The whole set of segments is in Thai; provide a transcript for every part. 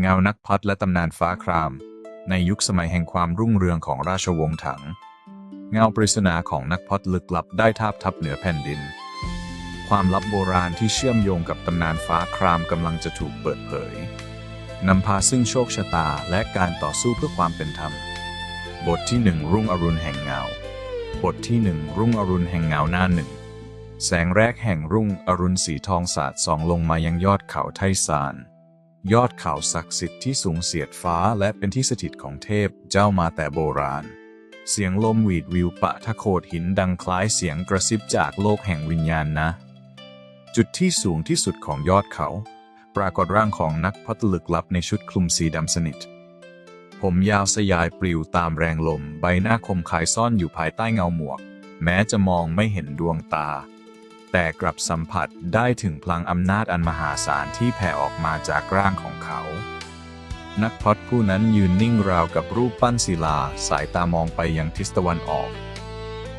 เงานักพัดและตำนานฟ้าคราม ในยุคสมัยแห่งความรุ่งเรืองของราชวงศ์ถัง เงาปริศนาของนักพัดลึกลับได้ทาบทับเหนือแผ่นดิน ความลับโบราณที่เชื่อมโยงกับตำนานฟ้าครามกำลังจะถูกเปิดเผยนำพาซึ่งโชคชะตาและการต่อสู้เพื่อความเป็นธรรม บทที่หนึ่งรุ่งอรุณแห่งเงา บทที่หนึ่งรุ่งอรุณแห่งเงาหน้าหนึ่ง แสงแรกแห่งรุ่งอรุณสีทองสาดส่องลงมายังยอดเขาไทซาน ยอดเขาศักดิ์สิทธิ์ที่สูงเสียดฟ้าและเป็นที่สถิตของเทพเจ้ามาแต่โบราณ เสียงลมหวีดวิวปะทะโขดหินดังคล้ายเสียงกระซิบจากโลกแห่งวิญญาณนะ จุดที่สูงที่สุดของยอดเขา ปรากฏร่างของนักพัดลึกลับในชุดคลุมสีดำสนิท ผมยาวสยายปลิวตามแรงลม ใบหน้าคมคายซ่อนอยู่ภายใต้เงาหมวก แม้จะมองไม่เห็นดวงตา แต่กลับสัมผัสได้ถึงพลังอำนาจอันมหาศาลที่แผ่ออกมาจากร่างของเขา นักพรตผู้นั้นยืนนิ่งราวกับรูปปั้นศิลา สายตามองไปยังทิศตะวันออก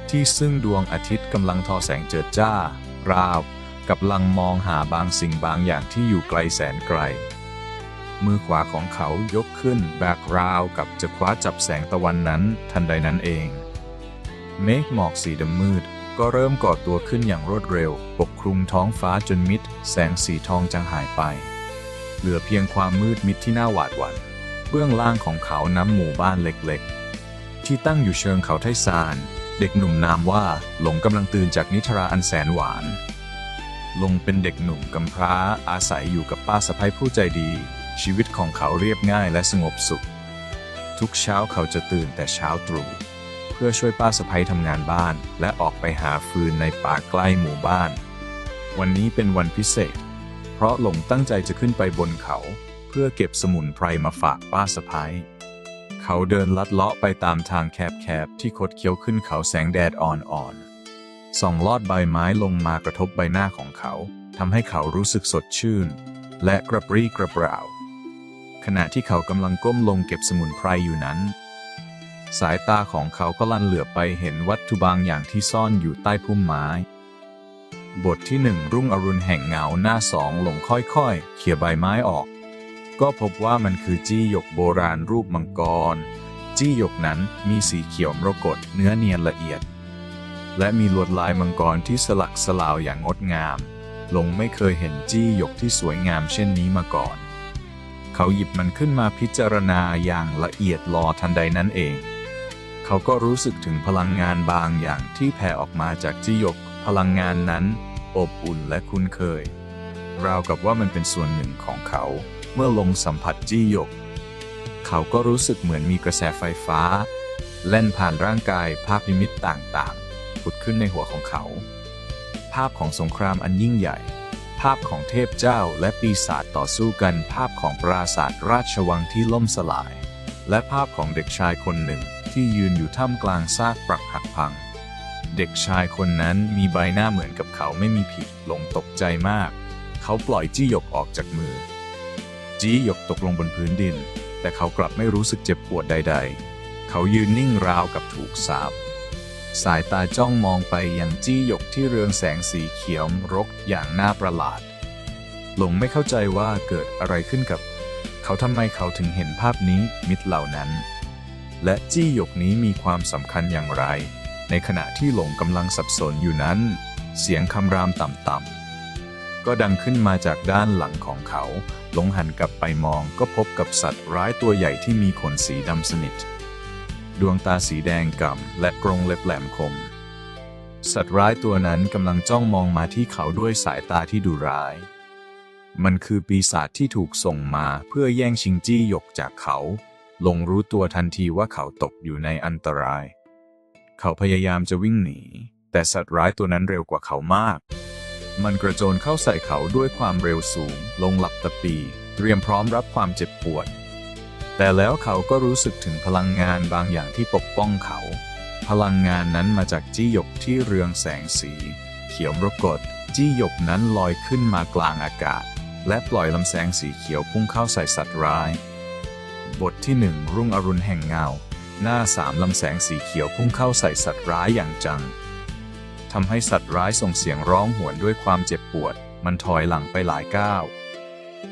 ที่ซึ่งดวงอาทิตย์กำลังทอแสงเจิดจ้า ราวกับลังมองหาบางสิ่งบางอย่างที่อยู่ไกลแสนไกล มือขวาของเขายกขึ้นแบกราวกับจะคว้าจับแสงตะวันนั้นทันใดนั้นเอง เมฆหมอกสีดำมืด ก็เริ่มก่อตัวขึ้นอย่างรวดเร็ว ปกคลุมท้องฟ้าจนมิด แสงสีทองจางหายไป เหลือเพียงความมืดมิดที่น่าหวาดหวั่นเบื้องล่างของเขาน้ำหมู่บ้านเล็กๆ ที่ตั้งอยู่เชิงเขาไทซาน เด็กหนุ่มนามว่าหลงกำลังตื่นจากนิทราอันแสนหวาน ลงเป็นเด็กหนุ่มกำพร้าอาศัยอยู่กับป้าสะพ้ยผู้ใจดี ชีวิตของเขาเรียบง่ายและสงบสุข ทุกเช้าเขาจะตื่นแต่เช้าตรู่ พื่อช่วยป้าสะพ้ยทำงานบ้าน และออกไปหาฟืนในป่าใกล้หมู่บ้าน วันนี้เป็นวันพิเศษ เพราะหลงตั้งใจจะขึ้นไปบนเขา เพื่อเก็บสมุนไพรมาฝากป้าสะพ้ยเขาเดินลัดเลาะไปตามทางแคบๆที่คดเคี้ยวขึ้นเขาแสงแดดอ่อนๆส่องลอดใบไม้ลงมากระทบใบหน้าของเขาทำให้เขารู้สึกสดชื่น และกระปรี้กระเปร่า ขณะที่เขากำลังก้มลงเก็บสมุนไพรอยู่นั้น สายตาของเขาก็ลันเหลือบไปเห็นวัตถุบางอย่างที่ซ่อนอยู่ใต้พุ่มไม้ บทที่หนึ่งรุ่งอรุณแห่งเงาหน้าสองลงค่อยๆ เขี่ยใบไม้ออก ก็พบว่ามันคือจี้หยกโบราณรูปมังกร จี้หยกนั้นมีสีเขียวมรกตเนื้อเนียนละเอียด และมีลวดลายมังกรที่สลักสลาวอย่างงดงาม ลงไม่เคยเห็นจี้หยกที่สวยงามเช่นนี้มาก่อน เขาหยิบมันขึ้นมาพิจารณาอย่างละเอียดลอทันใดนั้นเอง เขาก็รู้สึกถึงพลังงานบางอย่างที่แผ่ออกมาจากจี้หยก พลังงานนั้น อบอุ่นและคุ้นเคย ราวกับว่ามันเป็นส่วนหนึ่งของเขา เมื่อลงสัมผัสจี้หยก เขาก็รู้สึกเหมือนมีกระแสไฟฟ้าเล่นผ่านร่างกายภาพนิมิตต่างๆ ผุดขึ้นในหัวของเขา ภาพของสงครามอันยิ่งใหญ่ภาพของเทพเจ้าและปีศาจต่อสู้กัน ภาพของปราสาทราชวังที่ล่มสลาย และภาพของเด็กชายคนหนึ่ง ที่ยืนอยู่ท่ามกลางซากปรักหักพัง เด็กชายคนนั้นมีใบหน้าเหมือนกับเขาไม่มีผิดหลงตกใจมาก เขาปล่อยจี้หยกออกจากมือ จี้หยกตกลงบนพื้นดิน แต่เขากลับไม่รู้สึกเจ็บปวดใด ๆ เขายืนนิ่งราวกับถูกสาปสายตาจ้องมองไปยังจี้หยกที่เรืองแสงสีเขียวรกอย่างน่าประหลาด หลงไม่เข้าใจว่าเกิดอะไรขึ้นกับ เขาทำไมเขาถึงเห็นภาพนี้มิตรเหล่านั้น และจี้หยกนี้มีความสำคัญอย่างไร ในขณะที่หลงกำลังสับสนอยู่นั้น เสียงคำรามต่ำๆก็ดังขึ้นมาจากด้านหลังของเขา หลงหันกลับไปมองก็พบกับสัตว์ร้ายตัวใหญ่ที่มีขนสีดำสนิท ดวงตาสีแดงก่ำและกรงเล็บแหลมคม สัตว์ร้ายตัวนั้นกำลังจ้องมองมาที่เขาด้วยสายตาที่ดุร้ายมันคือปีศาจที่ถูกส่งมาเพื่อแย่งชิงจี้หยกจากเขา ลงรู้ตัวทันทีว่าเขาตกอยู่ในอันตราย เขาพยายามจะวิ่งหนี แต่สัตว์ร้ายตัวนั้นเร็วกว่าเขามาก มันกระโจนเข้าใส่เขาด้วยความเร็วสูง ลงหลับตะปี เตรียมพร้อมรับความเจ็บปวด แต่แล้วเขาก็รู้สึกถึงพลังงานบางอย่างที่ปกป้องเขา พลังงานนั้นมาจากจี้หยกที่เรืองแสงสี เขียวมรกตจี้หยกนั้นลอยขึ้นมากลางอากาศ และปล่อยลำแสงสีเขียวพุ่งเข้าใส่สัตว์ร้าย บทที่หนึ่งรุ่งอรุณแห่งเงา หน้าสามลำแสงสีเขียวพุ่งเข้าใส่สัตว์ร้ายอย่างจังทำให้สัตว์ร้ายส่งเสียงร้องหวนด้วยความเจ็บปวด มันถอยหลังไปหลายก้าว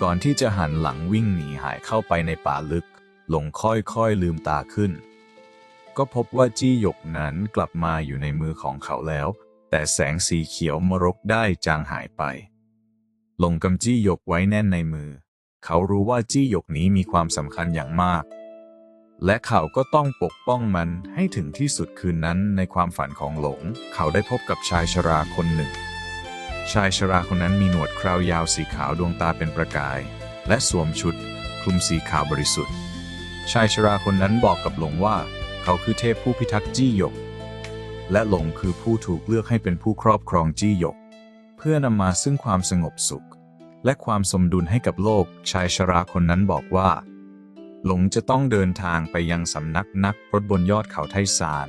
ก่อนที่จะหันหลังวิ่งหนีหายเข้าไปในป่าลึก หลงค่อยๆลืมตาขึ้น ก็พบว่าจี้หยกนั้นกลับมาอยู่ในมือของเขาแล้ว แต่แสงสีเขียวมรกได้จางหายไปหลงกำจี้หยกไว้แน่นในมือ เขารู้ว่าจี้หยกนี้มีความสำคัญอย่างมาก และเขาก็ต้องปกป้องมันให้ถึงที่สุดคืนนั้นในความฝันของหลง เขาได้พบกับชายชราคนหนึ่ง ชายชราคนนั้นมีหนวดคราวยาวสีขาวดวงตาเป็นประกาย และสวมชุดคลุมสีขาวบริสุทธิ์ ชายชราคนนั้นบอกกับหลงว่า เขาคือเทพผู้พิทักษ์จี้หยก และหลงคือผู้ถูกเลือกให้เป็นผู้ครอบครองจี้หยก เพื่อนำมาซึ่งความสงบสุข และความสมดุลให้กับโลก ชายชราคนนั้นบอกว่า หลงจะต้องเดินทางไปยังสำนักนักพรตบนยอดเขาไทซาน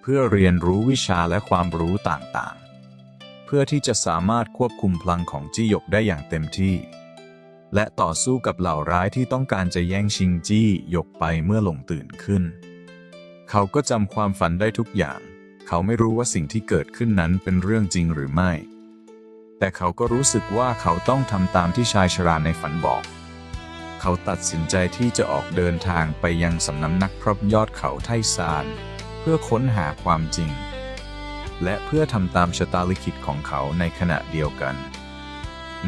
เพื่อเรียนรู้วิชาและความรู้ต่างๆ เพื่อที่จะสามารถควบคุมพลังของจี้หยกได้อย่างเต็มที่ และต่อสู้กับเหล่าร้ายที่ต้องการจะแย่งชิงจี้หยกไปเมื่อหลงตื่นขึ้น เขาก็จำความฝันได้ทุกอย่าง เขาไม่รู้ว่าสิ่งที่เกิดขึ้นนั้นเป็นเรื่องจริงหรือไม่ แต่เขาก็รู้สึกว่าเขาต้องทำตามที่ชายชราในฝันบอก เขาตัดสินใจที่จะออกเดินทางไปยังสำนักนักพรบยอดเขาไทซาน เพื่อค้นหาความจริง และเพื่อทำตามชะตาลิขิตของเขาในขณะเดียวกัน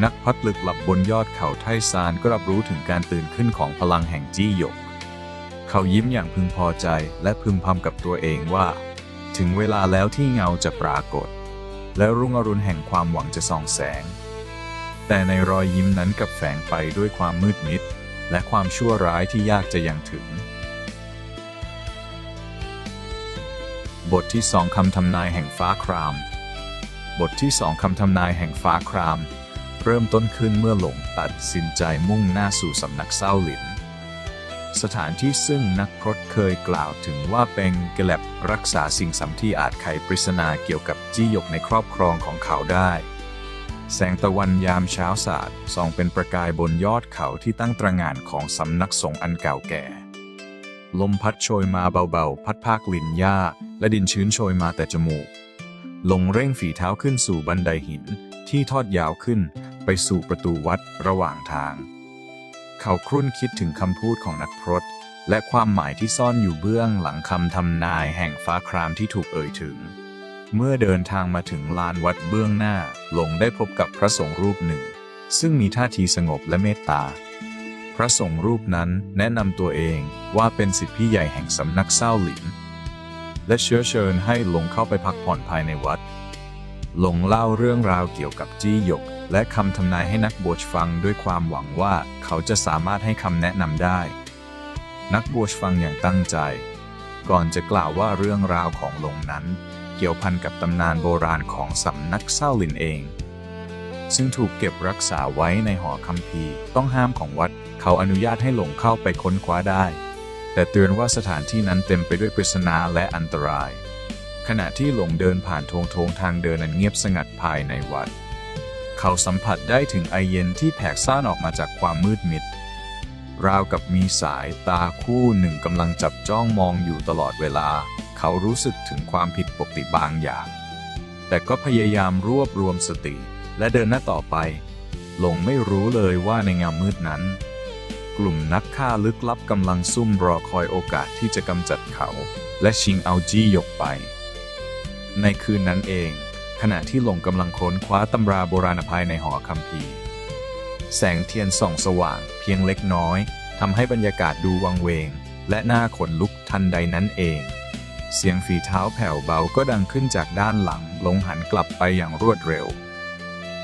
นักพัดลึกหลับบนยอดเขาไทซานก็รับรู้ถึงการตื่นขึ้นของพลังแห่งจี้หยก เขายิ้มอย่างพึงพอใจและพึมพำกับตัวเองว่า ถึงเวลาแล้วที่เงาจะปรากฏ และรุ่งอรุณแห่งความหวังจะส่องแสง แต่ในรอยยิ้มนั้นกับแฝงไปด้วยความมืดมิด และความชั่วร้ายที่ยากจะยังถึง บทที่สองคำทำนายแห่งฟ้าคราม บทที่สองคำทำนายแห่งฟ้าคราม เริ่มต้นขึ้นเมื่อหลงตัดสินใจมุ่งหน้าสู่สำนักเศร้าหลิน สถานที่ซึ่งนักพรตเคยกล่าวถึงว่าเป็นแกลบรักษาสิ่งสำที่อาจไขปริศนาเกี่ยวกับจี้หยกในครอบครองของเขาได้ แสงตะวันยามเช้าสาดส่องเป็นประกายบนยอดเขาที่ตั้งตระหง่านของสำนักสงฆ์อันเก่าแก่ ลมพัดโชยมาเบาๆ พัดภาคลิ่นหญ้า และดินชื้นโชยมาแต่จมูก ลงเร่งฝีเท้าขึ้นสู่บันไดหินที่ทอดยาวขึ้นไปสู่ประตูวัดระหว่างทาง เขาครุ่นคิดถึงคำพูดของนักพรตและความหมายที่ซ่อนอยู่เบื้องหลังคำทำนายแห่งฟ้าครามที่ถูกเอ่ยถึง เมื่อเดินทางมาถึงลานวัดเบื้องหน้า หลงได้พบกับพระสงฆ์รูปหนึ่ง ซึ่งมีท่าทีสงบและเมตตา พระสงฆ์รูปนั้นแนะนำตัวเองว่าเป็นสิทธิพี่ใหญ่แห่งสำนักเศร้าหลิน และเชื้อเชิญให้หลงเข้าไปพักผ่อนภายในวัด หลงเล่าเรื่องราวเกี่ยวกับจี้หยก และคำทำนายให้นักบวชฟังด้วยความหวังว่าเขาจะสามารถให้คำแนะนำได้ นักบวชฟังอย่างตั้งใจ ก่อนจะกล่าวว่าเรื่องราวของหลงนั้น เกี่ยวพันกับตำนานโบราณของสำนักเศร้าหลินเอง ซึ่งถูกเก็บรักษาไว้ในหอคัมภีร์ต้องห้ามของวัด เขาอนุญาตให้หลงเข้าไปค้นคว้าได้ แต่เตือนว่าสถานที่นั้นเต็มไปด้วยปริศนาและอันตราย ขณะที่หลงเดินผ่านโถงโถงทางเดินอันเงียบสงัดภายในวัด เขาสัมผัสได้ถึงไอเย็นที่แผ่ซ่านออกมาจากความมืดมิด ราวกับมีสายตาคู่หนึ่งกำลังจับจ้องมองอยู่ตลอดเวลา เขารู้สึกถึงความผิดปกติบางอย่าง แต่ก็พยายามรวบรวมสติและเดินหน้าต่อไป หลงไม่รู้เลยว่าในเงามืดนั้น กลุ่มนักฆ่าลึกลับกำลังซุ่มรอคอยโอกาสที่จะกำจัดเขา และชิงเอาจี้หยกไป ในคืนนั้นเอง ขณะที่หลงกำลังค้นคว้าตำราโบราณภัยในหอคัมภีร์ แสงเทียนส่องสว่างเพียงเล็กน้อยทำให้บรรยากาศดูวังเวง และน่าขนลุกทันใดนั้นเอง เสียงฝีเท้าแผ่วเบาก็ดังขึ้นจากด้านหลังหลงหันกลับไปอย่างรวดเร็ว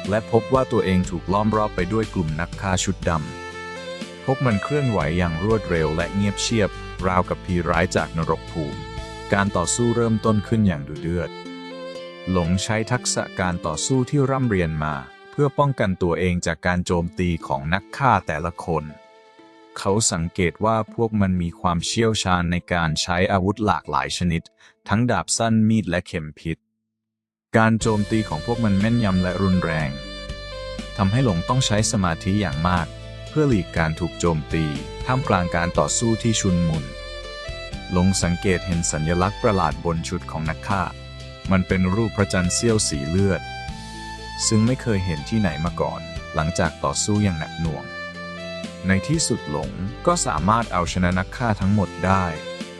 และพบว่าตัวเองถูกล้อมรอบไปด้วยกลุ่มนักฆ่าชุดดำพวกมันเคลื่อนไหวอย่างรวดเร็วและเงียบเชียบ ราวกับผีร้ายจากนรกภูมิ การต่อสู้เริ่มต้นขึ้นอย่างดุเดือด หลงใช้ทักษะการต่อสู้ที่ร่ำเรียนมา เพื่อป้องกันตัวเองจากการโจมตีของนักฆ่าแต่ละคน เขาสังเกตว่าพวกมันมีความเชี่ยวชาญในการใช้อาวุธหลากหลายชนิด ทั้งดาบสั้นมีดและเข็มพิษ การโจมตีของพวกมันแม่นยำและรุนแรงทำให้หลงต้องใช้สมาธิอย่างมาก เพื่อหลีกการถูกโจมตี ท่ามกลางการต่อสู้ที่ชุนมุน หลงสังเกตเห็นสัญลักษณ์ประหลาดบนชุดของนักฆ่า มันเป็นรูปพระจันทร์เสี้ยวสีเลือด ซึ่งไม่เคยเห็นที่ไหนมาก่อน หลังจากต่อสู้อย่างหนักหน่วง ในที่สุดหลงก็สามารถเอาชนะนักฆ่าทั้งหมดได้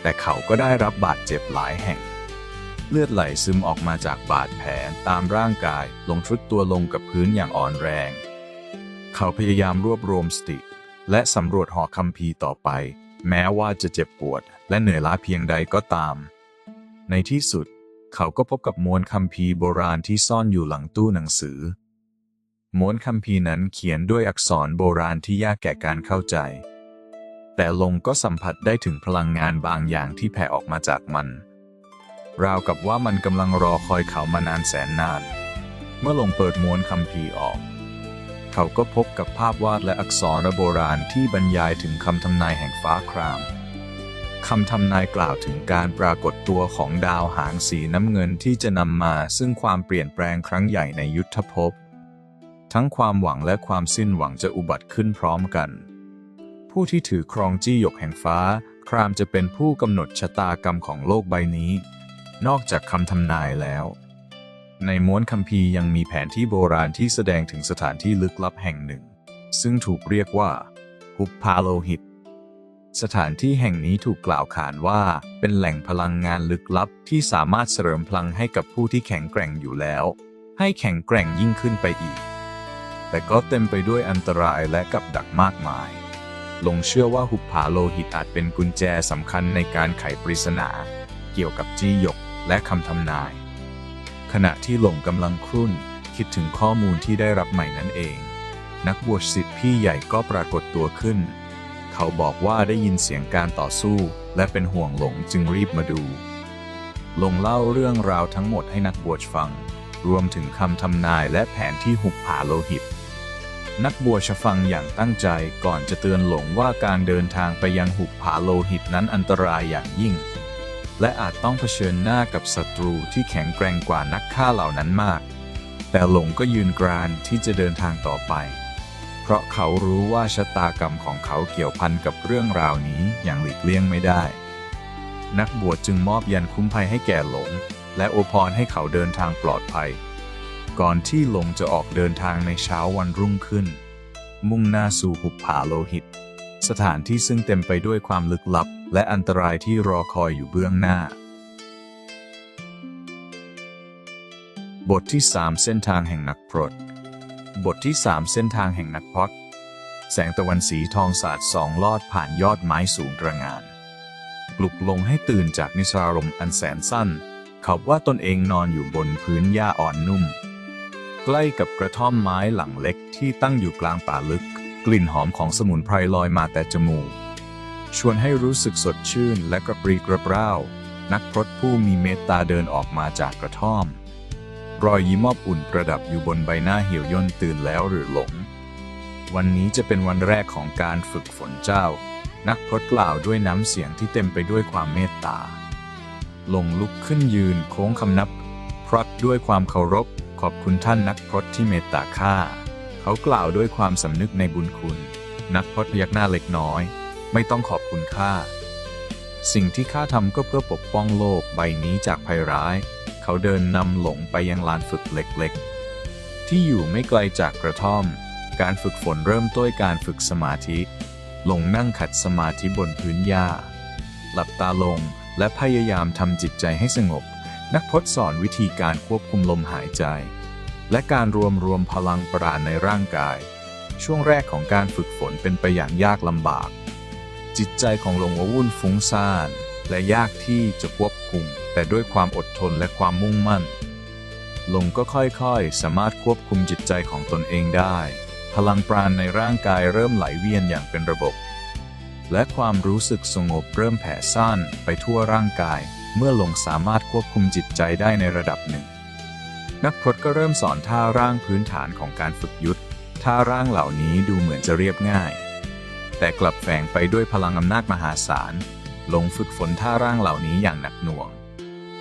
แต่เขาก็ได้รับบาดเจ็บหลายแห่ง เลือดไหลซึมออกมาจากบาดแผลตามร่างกายลงทรุดตัวลงกับพื้นอย่างอ่อนแรง เขาพยายามรวบรวมสติ และสำรวจหอคัมภีร์ต่อไป แม้ว่าจะเจ็บปวด และเหนื่อยล้าเพียงใดก็ตาม ในที่สุด เขาก็พบกับม้วนคัมภีร์โบราณที่ซ่อนอยู่หลังตู้หนังสือ ม้วนคัมภีร์นั้นเขียนด้วยอักษรโบราณที่ยากแก่การเข้าใจ แต่ลงก็สัมผัสได้ถึงพลังงานบางอย่างที่แผ่ออกมาจากมัน ราวกับว่ามันกำลังรอคอยเขามานานแสนนาน เมื่อลงเปิดม้วนคัมภีร์ออก เขาก็พบกับภาพวาดและอักษรโบราณที่บรรยายถึงคำทำนายแห่งฟ้าคราม คำทำนายกล่าวถึงการปรากฏตัวของดาวหางสีน้ำเงินที่จะนำมาซึ่งความเปลี่ยนแปลงครั้งใหญ่ในยุทธภพ ทั้งความหวังและความสิ้นหวังจะอุบัติขึ้นพร้อมกัน ผู้ที่ถือครองจี้หยกแห่งฟ้า ครามจะเป็นผู้กำหนดชะตากรรมของโลกใบนี้ นอกจากคำทำนายแล้ว ในม้วนคัมภีร์ยังมีแผนที่โบราณที่แสดงถึงสถานที่ลึกลับแห่งหนึ่ง ซึ่งถูกเรียกว่า หุบพาโลหิต สถานที่แห่งนี้ถูกกล่าวขานว่า เป็นแหล่งพลังงานลึกลับที่สามารถเสริมพลังให้กับผู้ที่แข็งแกร่งอยู่แล้ว ให้แข็งแกร่งยิ่งขึ้นไปอีก แต่ก็เต็มไปด้วยอันตรายและกับดักมากมาย ลงเชื่อว่าหุบผาโลหิตอาจเป็นกุญแจสำคัญในการไขปริศนา เกี่ยวกับจี้หยกและคำทำนาย ขณะที่หลงกำลังครุ่นคิดถึงข้อมูลที่ได้รับใหม่นั่นเอง นักบวชศิษย์พี่ใหญ่ก็ปรากฏตัวขึ้น เขาบอกว่าได้ยินเสียงการต่อสู้ และเป็นห่วงหลงจึงรีบมาดู หลงเล่าเรื่องราวทั้งหมดให้นักบวชฟัง รวมถึงคำทำนายและแผนที่หุบผาโลหิต นักบวชฟังอย่างตั้งใจก่อนจะเตือนหลงว่าการเดินทางไปยังหุบผาโลหิตนั้นอันตรายอย่างยิ่ง และอาจต้องเผชิญหน้ากับศัตรูที่แข็งแกร่งกว่านักฆ่าเหล่านั้นมาก แต่หลงก็ยืนกรานที่จะเดินทางต่อไป เพราะเขารู้ว่าชะตากรรมของเขาเกี่ยวพันกับเรื่องราวนี้อย่างหลีกเลี่ยงไม่ได้ นักบวชจึงมอบยันคุ้มภัยให้แก่หลง และอพรให้เขาเดินทางปลอดภัย ก่อนที่หลงจะออกเดินทางในเช้าวันรุ่งขึ้น มุ่งหน้าสู่หุบผาโลหิต สถานที่ซึ่งเต็มไปด้วยความลึกลับ และอันตรายที่รอคอยอยู่เบื้องหน้า บทที่ 3 เส้นทางแห่งนักพรต บทที่ 3 เส้นทางแห่งนักพรตแสงตะวันสีทองสาดสองลอดผ่านยอดไม้สูงตระงาน ปลุกลงให้ตื่นจากนิสรารมอันแสนสั้น เขาว่าตนเองนอนอยู่บนพื้นหญ้าอ่อนนุ่ม ใกล้กับกระท่อมไม้หลังเล็กที่ตั้งอยู่กลางป่าลึก กลิ่นหอมของสมุนไพรลอยมาแต่จมูก ชวนให้รู้สึกสดชื่นและกระปรีกระเปร่า นักพรตผู้มีเมตตาเดินออกมาจากกระท่อม รอยยิ้มอบอุ่นประดับอยู่บนใบหน้าเหี่ยวย่นตื่นแล้วหรือหลง วันนี้จะเป็นวันแรกของการฝึกฝนเจ้า นักพรตกล่าวด้วยน้ำเสียงที่เต็มไปด้วยความเมตตา ลงลุกขึ้นยืนโค้งคำนับ พรตด้วยความเคารพ ขอบคุณท่านนักพรตที่เมตตาข้า เขากล่าวด้วยความสำนึกในบุญคุณ นักพรตพยักหน้าเล็กน้อย ไม่ต้องขอบคุณข้า สิ่งที่ข้าทำก็เพื่อปกป้องโลกใบนี้จากภัยร้าย เขาเดินนำหลงไปยังลานฝึกเล็กๆ ที่อยู่ไม่ไกลจากกระท่อม การฝึกฝนเริ่มต้นการฝึกสมาธิ หลงนั่งขัดสมาธิบนพื้นหญ้า หลับตาลงและพยายามทำจิตใจให้สงบ นักพจน์สอนวิธีการควบคุมลมหายใจ และการรวมรวมพลังปราณในร่างกาย ช่วงแรกของการฝึกฝนเป็นไปอย่างยากลำบาก จิตใจของหลงววุ่นฟุ้งซ่าน และยากที่จะควบคุม แต่ด้วยความอดทนและความมุ่งมั่น ลงก็ค่อยๆ สามารถควบคุมจิตใจของตนเองได้ พลังปราณในร่างกายเริ่มไหลเวียนอย่างเป็นระบบ และความรู้สึกสงบเริ่มแผ่ซ่านไปทั่วร่างกาย เมื่อลงสามารถควบคุมจิตใจได้ในระดับหนึ่ง นักพรตก็เริ่มสอนท่าร่างพื้นฐานของการฝึกยุทธท่าร่างเหล่านี้ดูเหมือนจะเรียบง่าย แต่กลับแฝงไปด้วยพลังอำนาจมหาศาลลงฝึกฝนท่าร่างเหล่านี้อย่างหนักหน่วง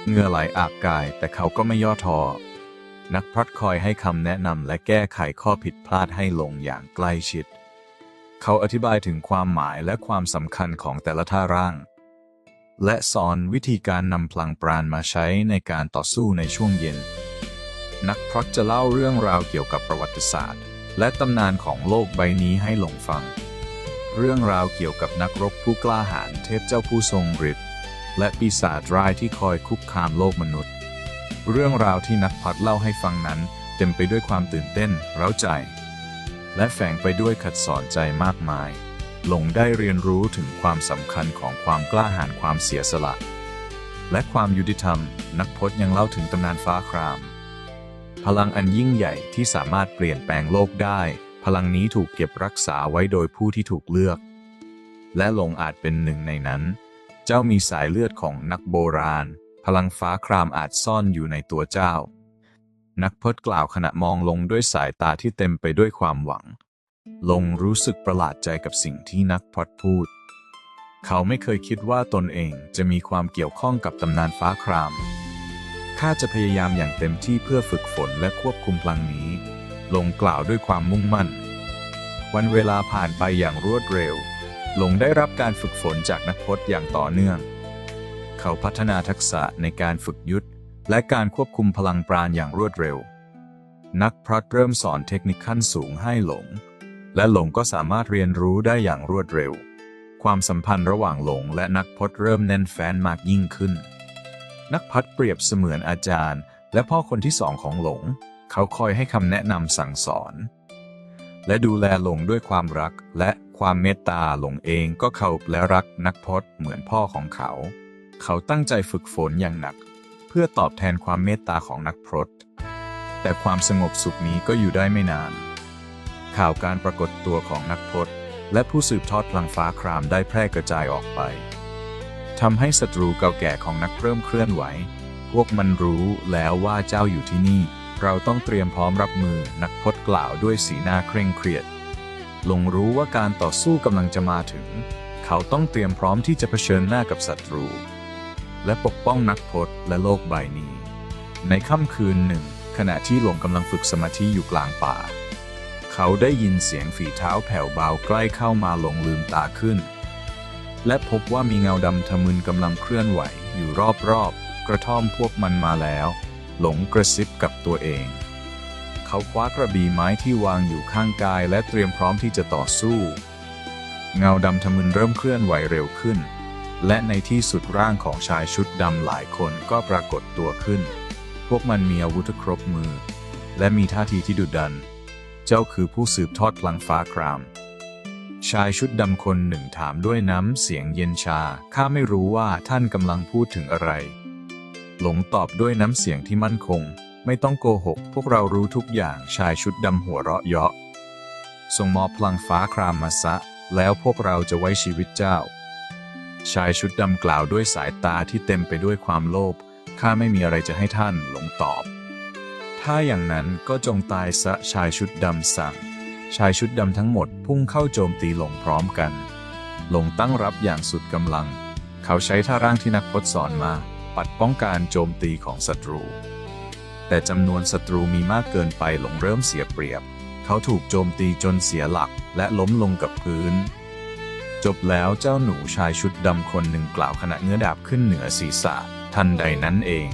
เหงื่อไหลอาบกายแต่เขาก็ไม่ย่อท้อนักพรตคอยให้คำแนะนำและแก้ไขข้อผิดพลาดให้ลงอย่างใกล้ชิด เขาอธิบายถึงความหมายและความสำคัญของแต่ละท่าร่าง และสอนวิธีการนำพลังปราณมาใช้ในการต่อสู้ในช่วงเย็น นักพรตจะเล่าเรื่องราวเกี่ยวกับประวัติศาสตร์ และตำนานของโลกใบนี้ให้หลงฟัง เรื่องราวเกี่ยวกับนักรบผู้กล้าหาญเทพเจ้าผู้ทรงฤทธิ และปีศาจร้ายที่คอยคุกคามโลกมนุษย์ เรื่องราวที่นักพัดเล่าให้ฟังนั้น เต็มไปด้วยความตื่นเต้น เร้าใจ และแฝงไปด้วยขัดสอนใจมากมาย หลงได้เรียนรู้ถึงความสำคัญของความกล้าหาญความเสียสละ และความยุติธรรม นักพจน์ยังเล่าถึงตำนานฟ้าคราม พลังอันยิ่งใหญ่ที่สามารถเปลี่ยนแปลงโลกได้ พลังนี้ถูกเก็บรักษาไว้โดยผู้ที่ถูกเลือก และหลงอาจเป็นหนึ่งในนั้น เจ้ามีสายเลือดของนักโบราณ พลังฟ้าครามอาจซ่อนอยู่ในตัวเจ้า นักพจน์กล่าวขณะมองลงด้วยสายตาที่เต็มไปด้วยความหวัง ลงรู้สึกประหลาดใจกับสิ่งที่นักพจน์พูด เขาไม่เคยคิดว่าตนเองจะมีความเกี่ยวข้องกับตำนานฟ้าคราม ข้าจะพยายามอย่างเต็มที่เพื่อฝึกฝนและควบคุมพลังนี้ ลงกล่าวด้วยความมุ่งมั่น วันเวลาผ่านไปอย่างรวดเร็ว หลงได้รับการฝึกฝนจากนักพจน์อย่างต่อเนื่อง เขาพัฒนาทักษะในการฝึกยุทธและการควบคุมพลังปราณอย่างรวดเร็ว นักพรตเริ่มสอนเทคนิคขั้นสูงให้หลง และหลงก็สามารถเรียนรู้ได้อย่างรวดเร็ว ความสัมพันธ์ระหว่างหลงและนักพจน์เริ่มแน่นแฟ้นมากยิ่งขึ้น นักพัดเปรียบเสมือนอาจารย์ และพ่อคนที่สองของหลง เขาคอยให้คำแนะนำสั่งสอน และดูแลหลงด้วยความรักและความเมตตาหลงเองก็เคารพและรักนักพจน์เหมือนพ่อของเขา เขาตั้งใจฝึกฝนอย่างหนัก เพื่อตอบแทนความเมตตาของนักพรตแต่ความสงบสุขนี้ก็อยู่ได้ไม่นาน ข่าวการปรากฏตัวของนักพจน์ และผู้สืบทอดพลังฟ้าครามได้แพร่กระจายออกไปทำให้ศัตรูเก่าแก่ของนักเริ่มเคลื่อนไหว พวกมันรู้แล้วว่าเจ้าอยู่ที่นี่ เราต้องเตรียมพร้อมรับมือนักพจน์กล่าวด้วยสีหน้าเคร่งเครียด ลงรู้ว่าการต่อสู้กำลังจะมาถึง เขาต้องเตรียมพร้อมที่จะเผชิญหน้ากับศัตรู และปกป้องนักพจน์และโลกใบนี้ ในค่ำคืนหนึ่ง ขณะที่หลงกำลังฝึกสมาธิอยู่กลางป่า เขาได้ยินเสียงฝีเท้าแผ่วเบาใกล้เข้ามาหลงลืมตาขึ้น และพบว่ามีเงาดำทะมึนกำลังเคลื่อนไหวอยู่รอบๆกระท่อมพวกมันมาแล้ว หลงกระซิบกับตัวเอง เขาคว้ากระบี่ไม้ที่วางอยู่ข้างกายและเตรียมพร้อมที่จะต่อสู้ เงาดำทะมึนเริ่มเคลื่อนไหวเร็วขึ้น และในที่สุดร่างของชายชุดดำหลายคนก็ปรากฏตัวขึ้น พวกมันมีอาวุธครบมือ และมีท่าทีที่ดุดัน เจ้าคือผู้สืบทอดพลังฟ้าครามชายชุดดำคนหนึ่งถามด้วยน้ำเสียงเย็นชา ข้าไม่รู้ว่าท่านกำลังพูดถึงอะไร หลงตอบด้วยน้ำเสียงที่มั่นคง ไม่ต้องโกหก พวกเรารู้ทุกอย่างชายชุดดำหัวเราะเยาะส่งมอบพลังฟ้าครามมาซะ แล้วพวกเราจะไว้ชีวิตเจ้า ชายชุดดำกล่าวด้วยสายตาที่เต็มไปด้วยความโลภข้าไม่มีอะไรจะให้ท่านหลงตอบ ถ้าอย่างนั้นก็จงตายซะชายชุดดำสั่ง ชายชุดดำทั้งหมดพุ่งเข้าโจมตีหลงพร้อมกัน หลงตั้งรับอย่างสุดกำลัง เขาใช้ท่าร่างที่นักพจน์สอนมา ปัดป้องการโจมตีของศัตรู แต่จำนวนศัตรูมีมากเกินไปหลงเริ่มเสียเปรียบ เขาถูกโจมตีจนเสียหลักและล้มลงกับพื้น จบแล้วเจ้าหนูชายชุดดำคนหนึ่งกล่าวขณะเงื้อดาบขึ้นเหนือศีรษะ ทันใดนั้นเอง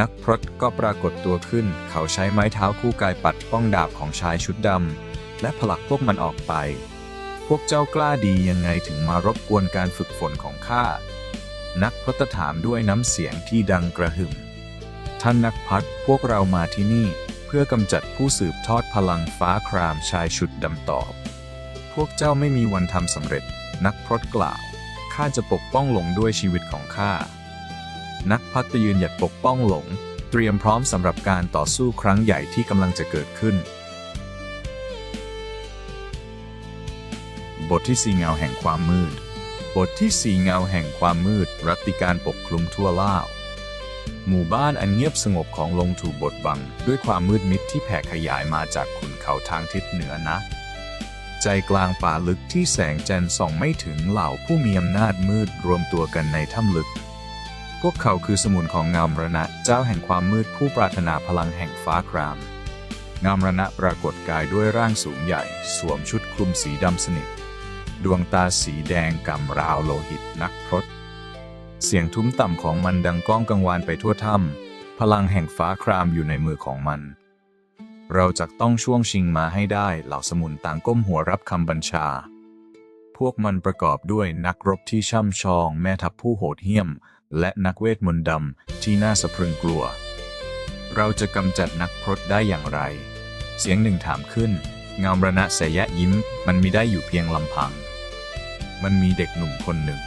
นักพรตก็ปรากฏตัวขึ้น เขาใช้ไม้เท้าคู่กายปัดป้องดาบของชายชุดดำและผลักพวกมันออกไป พวกเจ้ากล้าดียังไงถึงมารบกวนการฝึกฝนของข้า นักพรตถามด้วยน้ำเสียงที่ดังกระหึ่ม ท่านนักพัฒพวกเรามาที่นี่เพื่อกำจัดผู้สืบทอดพลังฟ้าครามชายชุดดำตอบ พวกเจ้าไม่มีวันทำสำเร็จ นักพรตกล่าว ข้าจะปกป้องหลงด้วยชีวิตของข้า นักพัฒยืนหยัดปกป้องหลง เตรียมพร้อมสำหรับการต่อสู้ครั้งใหญ่ที่กำลังจะเกิดขึ้น บทที่สี่เงาแห่งความมืด บทที่สี่เงาแห่งความมืด รัติการปกคลุมทั่วล่าว หมู่บ้านอันเงียบสงบของลงถูกบดบัง ด้วยความมืดมิดที่แผ่ขยายมาจากขุนเขาทางทิศเหนือนะ ใจกลางป่าลึกที่แสงจันทร์ส่องไม่ถึงเหล่าผู้มีอำนาจมืดรวมตัวกันในถ้ำลึก พวกเขาคือสมุนของงามรณะเจ้าแห่งความมืดผู้ปรารถนาพลังแห่งฟ้าคราม งามรณะปรากฏกายด้วยร่างสูงใหญ่ สวมชุดคลุมสีดำสนิท ดวงตาสีแดงกำราวโลหิตนักพรตเสียงทุ้มต่ำของมันดังก้องกังวานไปทั่วถ้ำพลังแห่งฟ้าครามอยู่ในมือของมัน เราจะต้องช่วงชิงมาให้ได้เหล่าสมุนต่างก้มหัวรับคำบัญชา พวกมันประกอบด้วยนักรบที่ช่ำชอง แม่ทัพผู้โหดเหี้ยม และนักเวทมนต์ดำที่น่าสะพรึงกลัว เราจะกำจัดนักพรตได้อย่างไร เสียงหนึ่งถามขึ้น งามรณะแสยะยิ้ม มันมีได้อยู่เพียงลำพัง มันมีเด็กหนุ่มคนหนึ่ง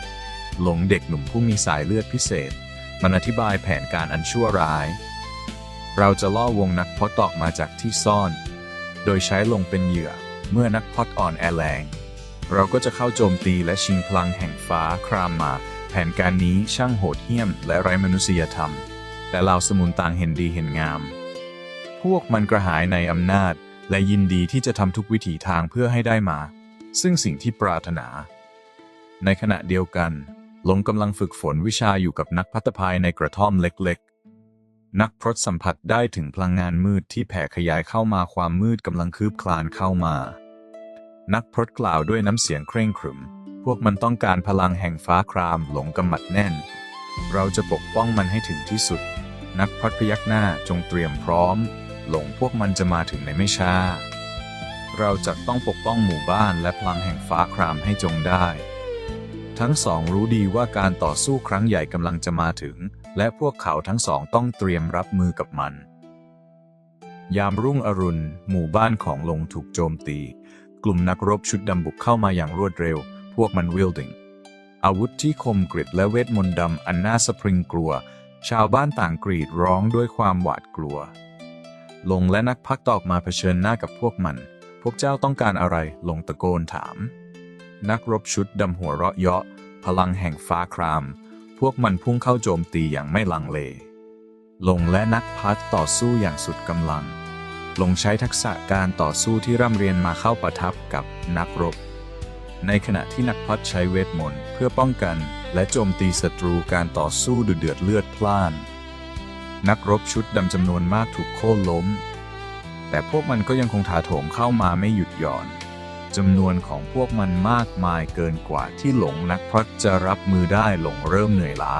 หลงเด็กหนุ่มผู้มีสายเลือดพิเศษ มันอธิบายแผนการอันชั่วร้าย เราจะล่อวงนักพรตออกมาจากที่ซ่อน โดยใช้ลงเป็นเหยื่อ เมื่อนักพรตอ่อนแอแรงเราก็จะเข้าโจมตีและชิงพลังแห่งฟ้าครามมา แผนการนี้ช่างโหดเหี้ยมและไร้มนุษยธรรม แต่เหล่าสมุนต่างเห็นดีเห็นงาม พวกมันกระหายในอำนาจ และยินดีที่จะทำทุกวิถีทางเพื่อให้ได้มา ซึ่งสิ่งที่ปรารถนา ในขณะเดียวกัน หลงกำลังฝึกฝนวิชาอยู่กับนักพัฒภายในกระท่อมเล็กๆ นักพรตสัมผัสได้ถึงพลังงานมืดที่แผ่ขยายเข้ามาความมืดกำลังคืบคลานเข้ามา นักพรตกล่าวด้วยน้ำเสียงเคร่งครึม พวกมันต้องการพลังแห่งฟ้าครามหลงกำมัดแน่น เราจะปกป้องมันให้ถึงที่สุด นักพรตพยักหน้าจงเตรียมพร้อม หลงพวกมันจะมาถึงในไม่ช้าเราจะต้องปกป้องหมู่บ้านและพลังแห่งฟ้าครามให้จงได้ ทั้งสองรู้ดีว่าการต่อสู้ครั้งใหญ่กำลังจะมาถึง และพวกเขาทั้งสองต้องเตรียมรับมือกับมัน ยามรุ่งอรุณ หมู่บ้านของลงถูกโจมตี กลุ่มนักรบชุดดำบุกเข้ามาอย่างรวดเร็ว พวกมันวิลดิงอาวุธที่คมกริดและเวทมนต์ดำอันน่าสะพรึงกลัว ชาวบ้านต่างกรีดร้องด้วยความหวาดกลัว ลงและนักพักตอกมาเผชิญหน้ากับพวกมัน พวกเจ้าต้องการอะไร ลงตะโกนถาม นักรบชุดดำหัวเราะเยาะ พลังแห่งฟ้าคราม พวกมันพุ่งเข้าโจมตีอย่างไม่ลังเล ลงและนักพัดต่อสู้อย่างสุดกำลัง ลงใช้ทักษะการต่อสู้ที่ร่ำเรียนมาเข้าประทับกับนักรบ ในขณะที่นักพัดใช้เวทมนต์เพื่อป้องกัน และโจมตีศัตรูการต่อสู้ดุเดือดเลือดพล่าน นักรบชุดดำจำนวนมากถูกโค่นล้ม แต่พวกมันก็ยังคงถาโถมเข้ามาไม่หยุดหย่อน จำนวนของพวกมันมากมายเกินกว่าที่หลงนักพรตจะรับมือได้หลงเริ่มเหนื่อยล้า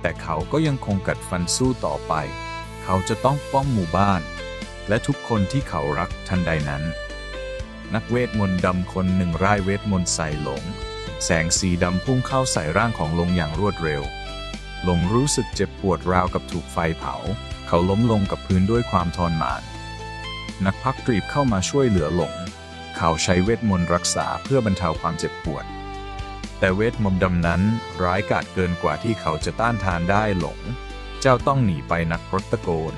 แต่เขาก็ยังคงกัดฟันสู้ต่อไป เขาจะต้องป้องหมู่บ้าน และทุกคนที่เขารักทันใดนั้น นักเวทมนต์ดำคนหนึ่งร่ายเวทมนต์ใส่หลง แสงสีดำพุ่งเข้าใส่ร่างของลงอย่างรวดเร็ว หลงรู้สึกเจ็บปวดราวกับถูกไฟเผา เขาล้มลงกับพื้นด้วยความทรมาน นักพักตรีบเข้ามาช่วยเหลือหลง เขาใช้เวทมนต์รักษาเพื่อบรรเทาความเจ็บปวด แต่เวทมนต์ดำนั้นร้ายกาจเกินกว่าที่เขาจะต้านทานได้หลง เจ้าต้องหนีไปนักพรตตะโกน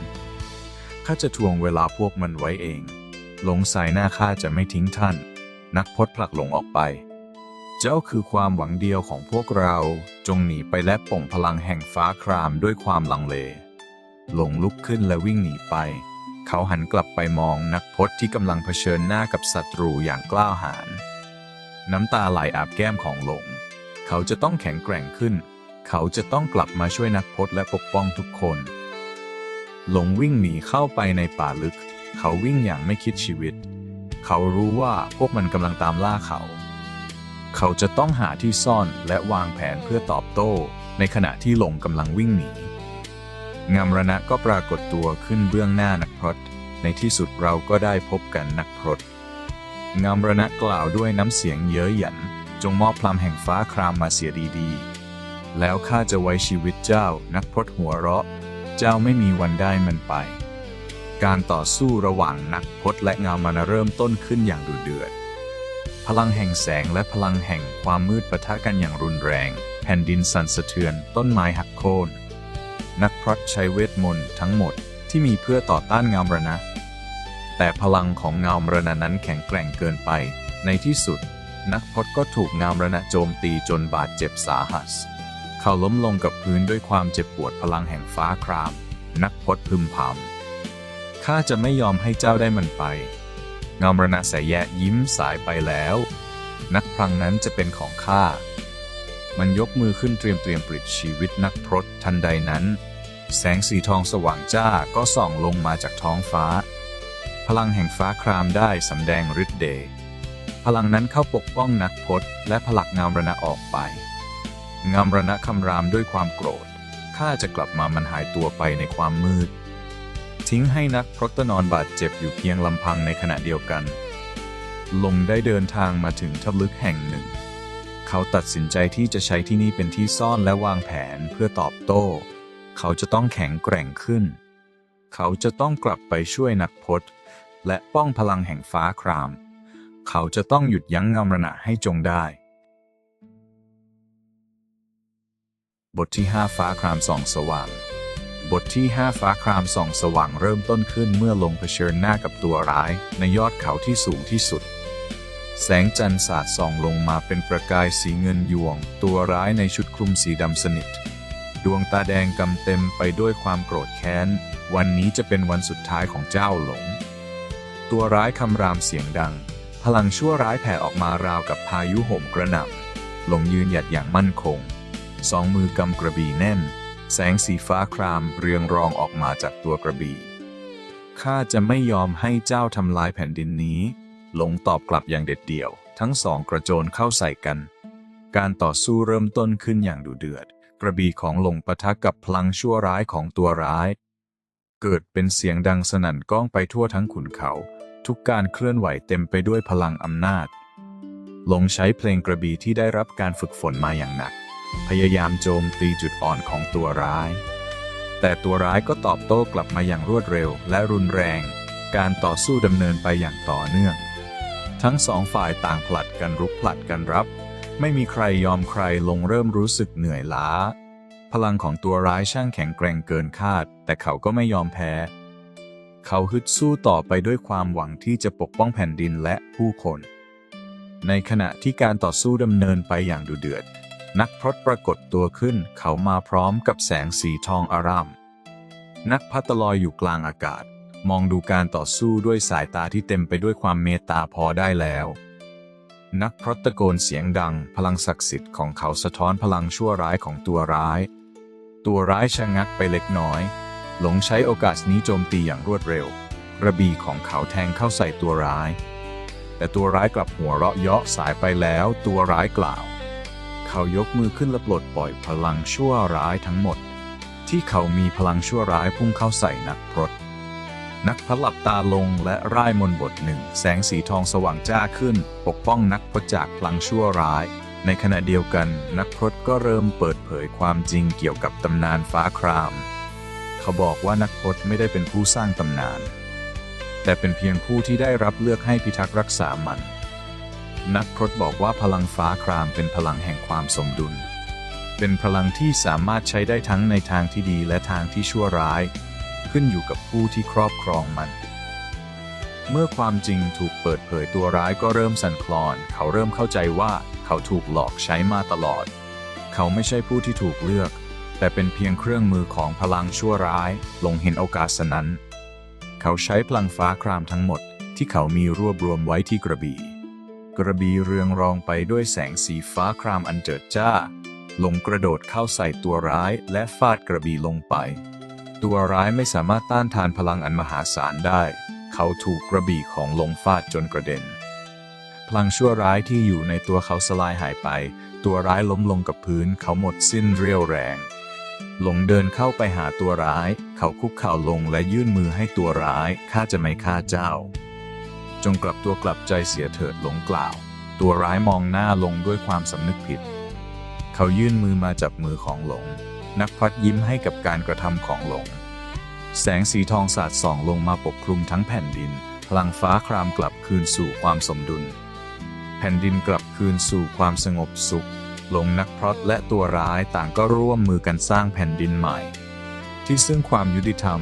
ข้าจะทวงเวลาพวกมันไว้เอง หลงสายหน้าข้าจะไม่ทิ้งท่าน นักพรตผลักหลงออกไป เจ้าคือความหวังเดียวของพวกเรา จงหนีไปและป่งพลังแห่งฟ้าครามด้วยความลังเล หลงลุกขึ้นและวิ่งหนีไป เขาหันกลับไปมองนักพรตที่กำลังเผชิญหน้ากับศัตรูอย่างกล้าหาญน้ำตาไหลอาบแก้มของหลง เขาจะต้องแข็งแกร่งขึ้น เขาจะต้องกลับมาช่วยนักพรตและปกป้องทุกคน หลงวิ่งหนีเข้าไปในป่าลึก เขาวิ่งอย่างไม่คิดชีวิต เขารู้ว่าพวกมันกำลังตามล่าเขา เขาจะต้องหาที่ซ่อนและวางแผนเพื่อตอบโต้ ในขณะที่หลงกำลังวิ่งหนี งามรณะก็ปรากฏตัวขึ้นเบื้องหน้านักพรตในที่สุดเราก็ได้พบกันนักพรตงามรณะกล่าวด้วยน้ำเสียงเย้ยหยัน จงมอบพลังแห่งฟ้าครามมาเสียดีๆ แล้วข้าจะไว้ชีวิตเจ้า นักพรตหัวเราะ เจ้าไม่มีวันได้มันไป การต่อสู้ระหว่างนักพรตและงามรณะเริ่มต้นขึ้นอย่างดุเดือด พลังแห่งแสงและพลังแห่งความมืดปะทะกันอย่างรุนแรง แผ่นดินสั่นสะเทือน ต้นไม้หักโค่น นักพรตใช้เวทมนต์ทั้งหมดที่มีเพื่อต่อต้านเงามรณะแต่พลังของเงามรณะนั้นแข็งแกร่งเกินไป ในที่สุด นักพรตก็ถูกเงามรณะโจมตีจนบาดเจ็บสาหัส เขาล้มลงกับพื้นด้วยความเจ็บปวดพลังแห่งฟ้าคราม นักพรตพึมพำข้าจะไม่ยอมให้เจ้าได้มันไปเงามรณะแสแยะยิ้มสายไปแล้ว นักพลังนั้นจะเป็นของข้า มันยกมือขึ้นเตรียมเตรียมปลิดชีวิตนักพรตทันใดนั้น แสงสีทองสว่างจ้าก็ส่องลงมาจากท้องฟ้า พลังแห่งฟ้าครามได้สำแดงฤทธิ์เดชพลังนั้นเข้าปกป้องนักพรตและผลักงามรณะออกไป งามรณะคำรามด้วยความโกรธข้าจะกลับมามันหายตัวไปในความมืด ทิ้งให้นักพรตนอนบาดเจ็บอยู่เพียงลำพังในขณะเดียวกัน ลงได้เดินทางมาถึงทับลึกแห่งหนึ่ง เขาตัดสินใจที่จะใช้ที่นี่เป็นที่ซ่อนและวางแผนเพื่อตอบโต้ เขาจะต้องแข็งแกร่งขึ้น เขาจะต้องกลับไปช่วยนักพจน์ และป้องพลังแห่งฟ้าคราม เขาจะต้องหยุดยั้งงำรณะให้จงได้ บทที่ 5 ฟ้าครามส่องสว่าง บทที่ 5 ฟ้าครามส่องสว่างเริ่มต้นขึ้นเมื่อลงเผชิญหน้ากับตัวร้ายในยอดเขาที่สูงที่สุด แสงจันทร์สาดส่องลงมาเป็นประกายสีเงินยวง ตัวร้ายในชุดคลุมสีดำสนิท ดวงตาแดงกำเต็มไปด้วยความโกรธแค้น วันนี้จะเป็นวันสุดท้ายของเจ้าหลง ตัวร้ายคำรามเสียงดัง พลังชั่วร้ายแผ่ออกมาราวกับพายุโหมกระหน่ำหลงยืนหยัดอย่างมั่นคง สองมือกำกระบี่แน่น แสงสีฟ้าครามเรืองรองออกมาจากตัวกระบี่ข้าจะไม่ยอมให้เจ้าทำลายแผ่นดินนี้ ลงตอบกลับอย่างเด็ดเดี่ยว ทั้งสองกระโจนเข้าใส่กัน การต่อสู้เริ่มต้นขึ้นอย่างดุเดือด กระบี่ของหลงปะทะกับพลังชั่วร้ายของตัวร้าย เกิดเป็นเสียงดังสนั่นก้องไปทั่วทั้งขุนเขา ทุกการเคลื่อนไหวเต็มไปด้วยพลังอำนาจหลงใช้เพลงกระบี่ที่ได้รับการฝึกฝนมาอย่างหนัก พยายามโจมตีจุดอ่อนของตัวร้าย แต่ตัวร้ายก็ตอบโต้กลับมาอย่างรวดเร็วและรุนแรง การต่อสู้ดำเนินไปอย่างต่อเนื่อง ทั้งสองฝ่ายต่างผลัดกันรุกผลัดกันรับ ไม่มีใครยอมใครลงเริ่มรู้สึกเหนื่อยล้า พลังของตัวร้ายช่างแข็งแกร่งเกินคาด แต่เขาก็ไม่ยอมแพ้ เขาฮึดสู้ต่อไปด้วยความหวังที่จะปกป้องแผ่นดินและผู้คน ในขณะที่การต่อสู้ดำเนินไปอย่างดุเดือด นักพรตปรากฏตัวขึ้น เขามาพร้อมกับแสงสีทองอาราม นักพัตลอยอยู่กลางอากาศ มองดูการต่อสู้ด้วยสายตาที่เต็มไปด้วยความเมตตาพอได้แล้ว นักพรตตะโกนเสียงดัง พลังศักดิ์สิทธิ์ของเขาสะท้อนพลังชั่วร้ายของตัวร้าย ตัวร้ายชะงักไปเล็กน้อย หลงใช้โอกาสนี้โจมตีอย่างรวดเร็วกระบี่ของเขาแทงเข้าใส่ตัวร้าย แต่ตัวร้ายกลับหัวเราะเยาะสายไปแล้วตัวร้ายกล่าว เขายกมือขึ้นและปลดปล่อยพลังชั่วร้ายทั้งหมด ที่เขามีพลังชั่วร้ายพุ่งเข้าใส่นักพรต นักพลับตาลงและร่ายมนบทหนึ่ง แสงสีทองสว่างจ้าขึ้น ปกป้องนักพรตจากพลังชั่วร้าย ในขณะเดียวกัน นักพรตก็เริ่มเปิดเผยความจริงเกี่ยวกับตำนานฟ้าคราม เขาบอกว่านักพรตไม่ได้เป็นผู้สร้างตำนาน แต่เป็นเพียงผู้ที่ได้รับเลือกให้พิทักษ์รักษามัน นักพรตบอกว่าพลังฟ้าครามเป็นพลังแห่งความสมดุล เป็นพลังที่สามารถใช้ได้ทั้งในทางที่ดีและทางที่ชั่วร้าย ขึ้นอยู่กับผู้ที่ครอบครองมัน เมื่อความจริงถูกเปิดเผยตัวร้ายก็เริ่มสั่นคลอน เขาเริ่มเข้าใจว่าเขาถูกหลอกใช้มาตลอด เขาไม่ใช่ผู้ที่ถูกเลือก แต่เป็นเพียงเครื่องมือของพลังชั่วร้ายลงเห็นโอกาสนั้น เขาใช้พลังฟ้าครามทั้งหมดที่เขามีรวบรวมไว้ที่กระบี่ กระบี่เรืองรองไปด้วยแสงสีฟ้าครามอันเจิดจ้าลงกระโดดเข้าใส่ตัวร้ายและฟาดกระบี่ลงไป ตัวร้ายไม่สามารถต้านทานพลังอันมหาศาลได้ เขาถูกกระบี่ของลงฟาดจนกระเด็น พลังชั่วร้ายที่อยู่ในตัวเขาสลายหายไป ตัวร้ายล้มลงกับพื้น เขาหมดสิ้นเรี่ยวแรง หลงเดินเข้าไปหาตัวร้าย เขาคุกเข่าลงและยื่นมือให้ตัวร้าย ข้าจะไม่ฆ่าเจ้า จงกลับตัวกลับใจเสียเถิดหลงกล่าว ตัวร้ายมองหน้าลงด้วยความสำนึกผิด เขายื่นมือมาจับมือของหลง นักพัดยิ้มให้กับการกระทำของหลง แสงสีทองสาดส่องลงมาปกคลุมทั้งแผ่นดิน พลังฟ้าครามกลับคืนสู่ความสมดุล แผ่นดินกลับคืนสู่ความสงบสุข หลงนักพรตและตัวร้ายต่างก็ร่วมมือกันสร้างแผ่นดินใหม่ ที่ซึ่งความยุติธรรม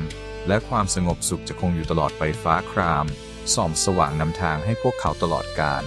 และความสงบสุขจะคงอยู่ตลอดไปฟ้าครามส่องสว่างนำทางให้พวกเขาตลอดกาล